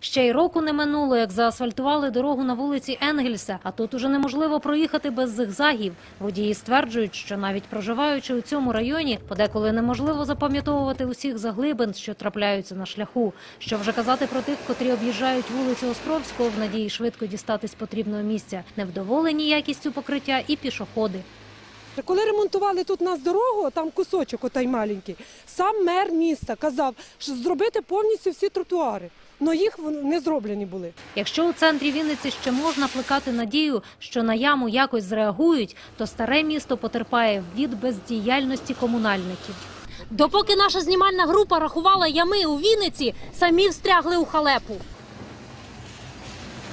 Ще й року не минуло, як заасфальтували дорогу на вулиці Енгельса, а тут уже неможливо проїхати без зигзагів. Водії стверджують, що навіть проживаючи у цьому районі, подеколи неможливо запам'ятовувати усіх заглибин, що трапляються на шляху. Що вже казати про тих, котрі об'їжджають вулицю Островського в надії швидко дістатись потрібного місця, невдоволені якістю покриття і пішоходи. Коли ремонтували тут нас дорогу, там кусочок отай маленький, сам мер міста казав, що зробити повністю всі тротуари. Але їх вон- не зроблені були. Якщо у центрі Вінниці ще можна плекати надію, що на яму якось зреагують, то старе місто потерпає від бездіяльності комунальників. Допоки наша знімальна група рахувала ями у Вінниці, самі встрягли у халепу.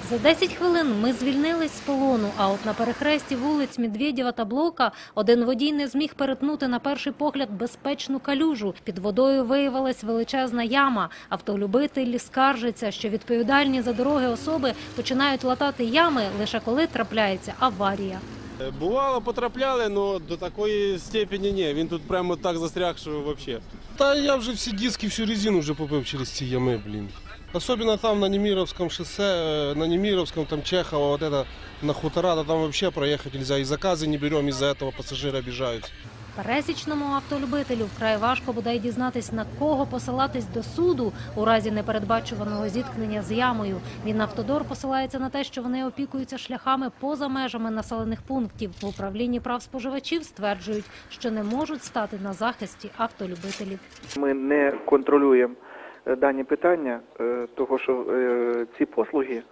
За 10 хвилин ми звільнились з полону, а от на перехресті вулиць Медведєва та Блока один водій не зміг перетнути на перший погляд безпечну калюжу. Під водою виявилась величезна яма. Автолюбитель скаржиться, що відповідальні за дороги особи починають латати ями лише коли трапляється аварія. Е, Бувало, потрапляли, але до такої степені ні. Він тут прямо так застряг, що взагалі. Та я вже всі диски, всю резину вже побив через ці ями, блін. Особенно там на Немировском шоссе, э, на Немировском, там Чехова, вот это, на хутора, да там вообще проехать нельзя. И заказы не берем, из-за этого пассажиры обижаются. Пересічному автолюбителю вкрай важко бодай дізнатись, на кого посилатись до суду у разі непередбачуваного зіткнення з ямою. Він автодор посилається на те, що вони опікуються шляхами поза межами населених пунктів. В управлінні прав споживачів стверджують, що не можуть стати на захисті автолюбителів. Ми не контролюємо е, дані питання, е, того що е, ці послуги, е,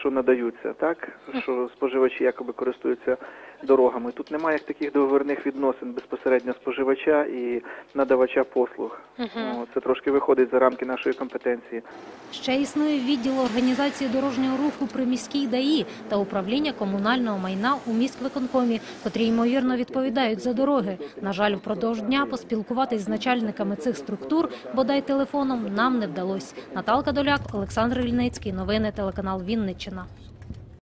що надаються, так що споживачі якоби користуються дорогами. Тут немає таких договірних відносин безпосередньо споживача і надавача послуг. О, Це трошки виходить за рамки нашої компетенції. Ще існує відділ організації дорожнього руху при міській ДАІ та управління комунального майна у міськвиконкомі, котрі ймовірно відповідають за дороги. На жаль, впродовж дня поспілкуватись з начальниками цих структур, бодай телефоном, нам не вдалось. Наталка Доляк, Олександр Ільницький. Новини телеканал Вінниччина.